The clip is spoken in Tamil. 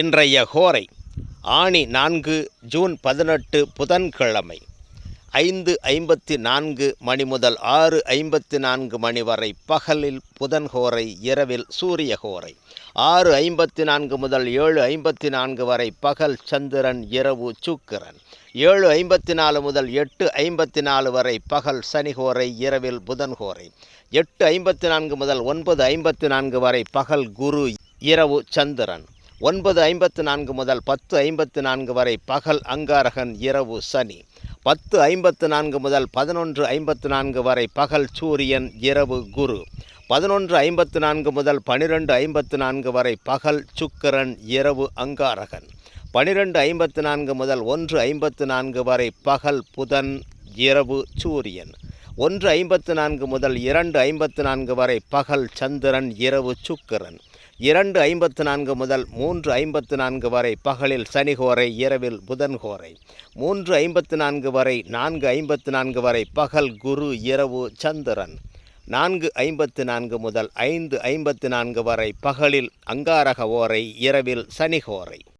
இன்றைய ஹோரை ஆணி நான்கு ஜூன் பதினெட்டு புதன்கிழமை ஐந்து ஐம்பத்தி நான்கு மணி முதல் ஆறு ஐம்பத்தி நான்கு மணி வரை பகலில் புதன் ஹோரை இரவில் சூரிய ஹோரை. ஆறு ஐம்பத்தி நான்கு முதல் ஏழு ஐம்பத்தி நான்கு வரை பகல் சந்திரன் இரவு சுக்கிரன். ஏழு ஐம்பத்தி நாலு முதல் எட்டு ஐம்பத்தி நாலு வரை பகல் சனிஹோரை இரவில் புதன் ஹோரை. எட்டு ஐம்பத்தி நான்கு முதல் ஒன்பது ஐம்பத்தி நான்கு வரை பகல் குரு இரவு சந்திரன். ஒன்பது ஐம்பத்து நான்கு முதல் பத்து ஐம்பத்து நான்கு வரை பகல் அங்காரகன் இரவு சனி. பத்து ஐம்பத்து நான்கு முதல் பதினொன்று ஐம்பத்து நான்கு வரை பகல் சூரியன் இரவு குரு. பதினொன்று ஐம்பத்து நான்கு முதல் பனிரெண்டு ஐம்பத்து நான்கு வரை பகல் சுக்கரன் இரவு அங்காரகன். பனிரெண்டு ஐம்பத்து நான்கு முதல் ஒன்று ஐம்பத்து நான்கு வரை பகல் புதன் இரவு சூரியன். ஒன்று ஐம்பத்து நான்கு முதல் இரண்டு ஐம்பத்து நான்கு வரை பகல் சந்திரன் இரவு சுக்கிரன். இரண்டு ஐம்பத்து நான்கு முதல் மூன்று ஐம்பத்து நான்கு வரை பகலில் சனிகோரை இரவில் புதன்கோரை. மூன்று ஐம்பத்து நான்கு வரை நான்கு ஐம்பத்து நான்கு வரை பகல் குரு இரவு சந்திரன். நான்கு ஐம்பத்து நான்கு முதல் ஐந்து ஐம்பத்து நான்கு வரை பகலில் அங்காரக ஓரை இரவில் சனிகோரை.